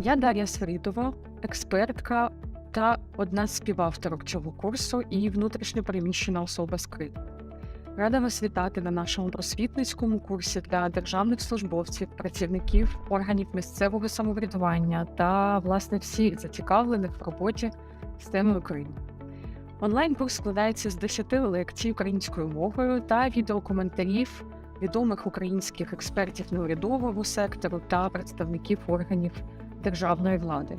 Я Дар'я Свирідова, експертка та одна з співавторок цього курсу і внутрішньо переміщена особа з Криму. Рада вас вітати на нашому просвітницькому курсі для державних службовців, працівників органів місцевого самоврядування та, власне, всіх зацікавлених в роботі з темою Криму. Онлайн-курс складається з 10 лекцій українською мовою та відеокоментарів відомих українських експертів неурядового сектору та представників органів державної влади.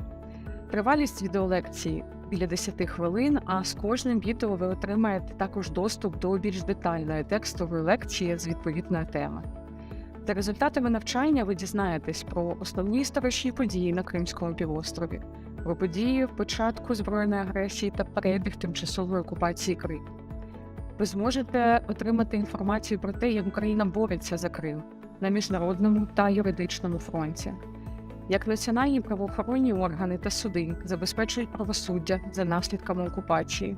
Тривалість відеолекції біля 10 хвилин, а з кожним відео ви отримаєте також доступ до більш детальної текстової лекції з відповідної теми. За результатами навчання ви дізнаєтесь про основні історичні події на Кримському півострові, про події початку збройної агресії та перебіг тимчасової окупації Криму. Ви зможете отримати інформацію про те, як Україна бореться за Крим на міжнародному та юридичному фронті, як національні правоохоронні органи та суди забезпечують правосуддя за наслідками окупації.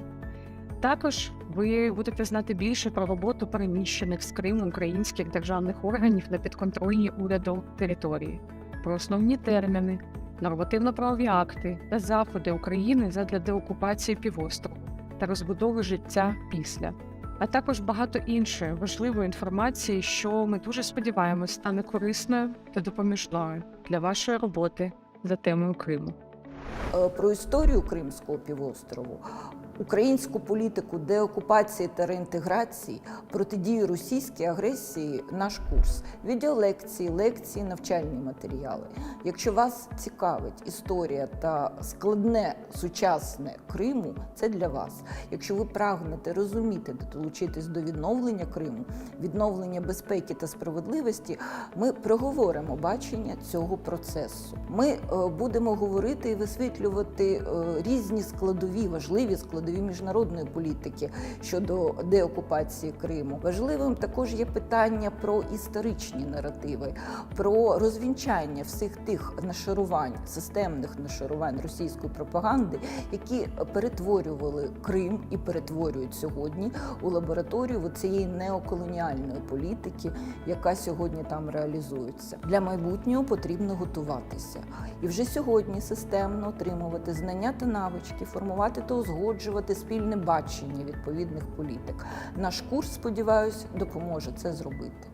Також ви будете знати більше про роботу переміщених з Криму українських державних органів на підконтрольній уряду території, про основні терміни, нормативно-правові акти та заходи України задля деокупації півострову та розбудови життя після, а також багато іншої важливої інформації, що ми дуже сподіваємось стане корисною та допоміжною для вашої роботи за темою Криму. Е, про історію Кримського півострову, українську політику деокупації та реінтеграції, протидію російській агресії наш курс, відеолекції, лекції, навчальні матеріали. Якщо вас цікавить історія та складне сучасне Криму, це для вас. Якщо ви прагнете розуміти та долучитись до відновлення Криму, відновлення безпеки та справедливості, ми проговоримо бачення цього процесу. Ми е, будемо говорити і висвітлювати е, різні складові, важливі складові міжнародної політики щодо деокупації Криму. Важливим також є питання про історичні наративи, про розвінчання всіх тих нашарувань, системних нашарувань російської пропаганди, які перетворювали Крим і перетворюють сьогодні у лабораторію цієї неоколоніальної політики, яка сьогодні там реалізується. Для майбутнього потрібно готуватися і вже сьогодні системно отримувати знання та навички, формувати та узгоджувати спільне бачення відповідних політик. Наш курс, сподіваюся, допоможе це зробити.